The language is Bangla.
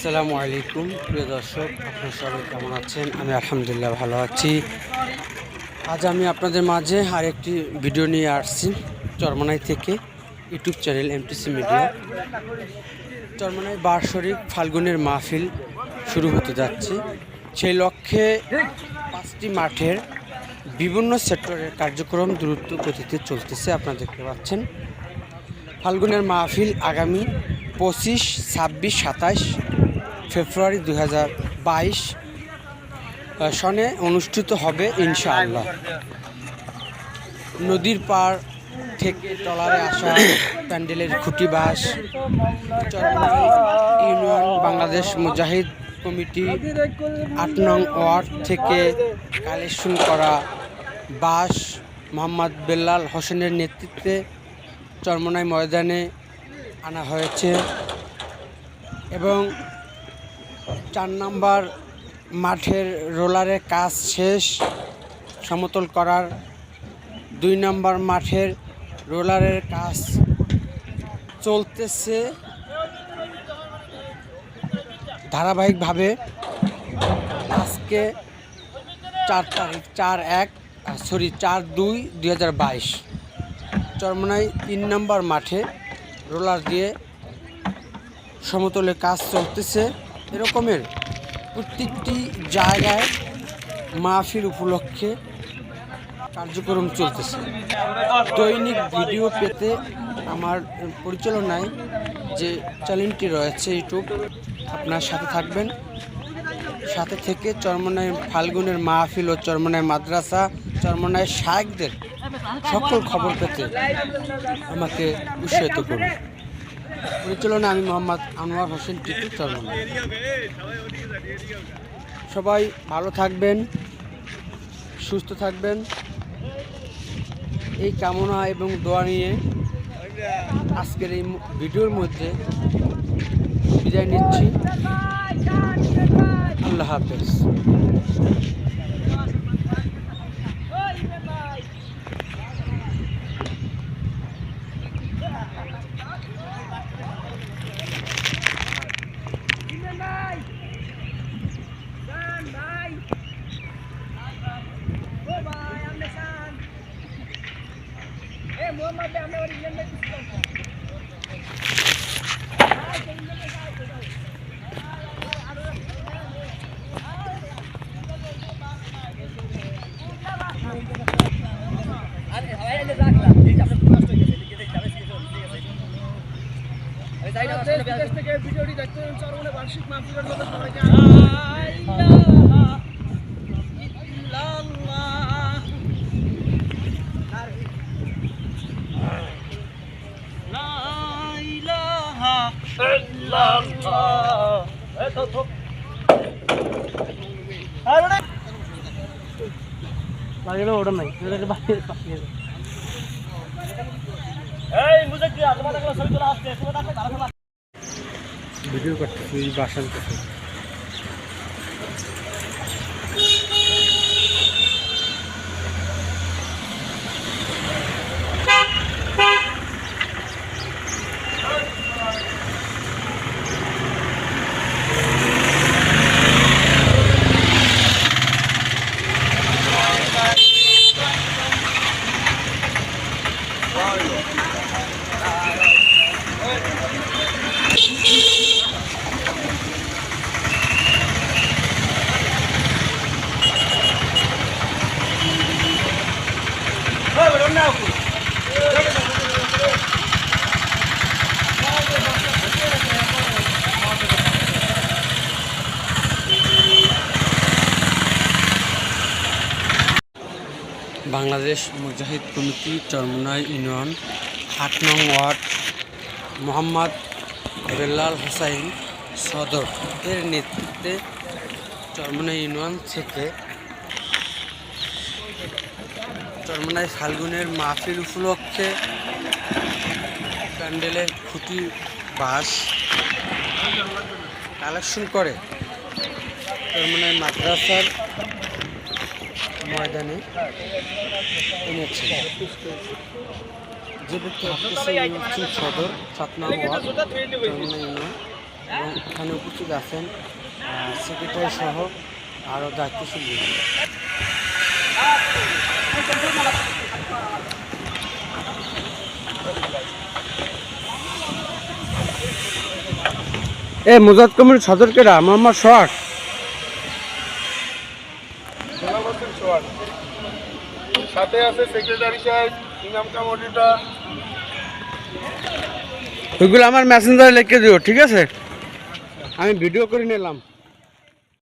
আসসালামু আলাইকুম, প্রিয় দর্শক, আপনার সবাই কেমন আছেন? আমি আলহামদুলিল্লাহ ভালো আছি। আজ আমি আপনাদের মাঝে আরেকটি ভিডিও নিয়ে আসছি, চরমনাই থেকে YouTube channel MTC media Charmonai বার্ষরিক ফাল্গুনের মাহফিল শুরু হতে যাচ্ছে। সেই লক্ষ্যে পাঁচটি মাঠের বিভিন্ন সেক্টরের কার্যক্রম দ্রুত গতিতে চলতেছে, আপনারা দেখতে পাচ্ছেন। ফাল্গুনের মাহফিল আগামী পঁচিশ, ছাব্বিশ, সাতাশ ফেব্রুয়ারি দু বাইশ সনে অনুষ্ঠিত হবে ইনশাআল্লাহ। নদীর পার থেকে টলারে আসা প্যান্ডেলের খুঁটি বাস ইউনিয়ন, বাংলাদেশ মুজাহিদ কমিটি, আট নং ওয়ার্ড থেকে কালেকশন করা বাস, মোহাম্মদ বেল্লাল হোসেনের নেতৃত্বে চরমনাই ময়দানে আনা হয়েছে এবং চার নাম্বার মাঠের রোলারের কাজ শেষ, সমতল করার। দুই নাম্বার মাঠের রোলারের কাজ চলতেছে ধারাবাহিকভাবে। আজকে চার তারিখ, চার এক সরি চার দুই দুই হাজার বাইশ। চরমনাই তিন নম্বর মাঠে রোলার দিয়ে সমতলে কাজ চলতেছে। এরকমের প্রত্যেকটি জায়গায় মাহফিল উপলক্ষে কার্যক্রম চলতেছে। দৈনিক ভিডিও পেতে আমার পরিচালনায় যে চ্যানেলটি রয়েছে ইউটিউব, আপনার সাথে থাকবেন। সাথে থেকে চরমনায় ফাল্গুনের মাহফিল ও চরমনায় মাদ্রাসা, চরমনায় শায়েকদের সকল খবর পেতে আমাকে উৎসাহিত করুন। পরিচালনা আমি মোহাম্মদ আনোয়ার হোসেন টিটু চরমনা সবাই ভালো থাকবেন, সুস্থ থাকবেন। এই কামনা এবং দোয়া নিয়ে আজকের এই ভিডিওর মধ্যে বিদায় নিচ্ছি। আল্লাহ হাফেজ। ভিডিওটি দেখতে পারেন চরমনে বার্ষিক মাহফিলের জন্য সবাইকে লাগলে ওটা নাই ভিডিও করতেছি বাসা করতে বাংলাদেশ মুজাহিদ কমিটি চরমনাই ইউনিয়ন, আট নং ওয়ার্ড, মোহাম্মদ বেল্লাল হোসাইন সদর। এর নেতৃত্বে চরমনাই ইউনিয়ন থেকে চরমনাই ফাল্গুনের মাহফিল উপলক্ষে প্যান্ডেলের খুঁটি বাস কালেকশন করে। চরমনাই মাদ্রাসার ময়দানে এনেছে যে ব্যক্তি ইউনিভার্সিটি সদর সাত নং ওয়ার্ড এবং এখানে উপস্থিত আছেন সেক্রেটারি সহ আরও দায়িত্বশীল এ, মুজাদ কমির সদরকেরা মোহাম্মদ সোহাগ। আছে সেক্রেটারি সাহেব ওইগুলো আমার মেসেঞ্জারে লিখে দিও ঠিক আছে? আমি ভিডিও করে নিলাম।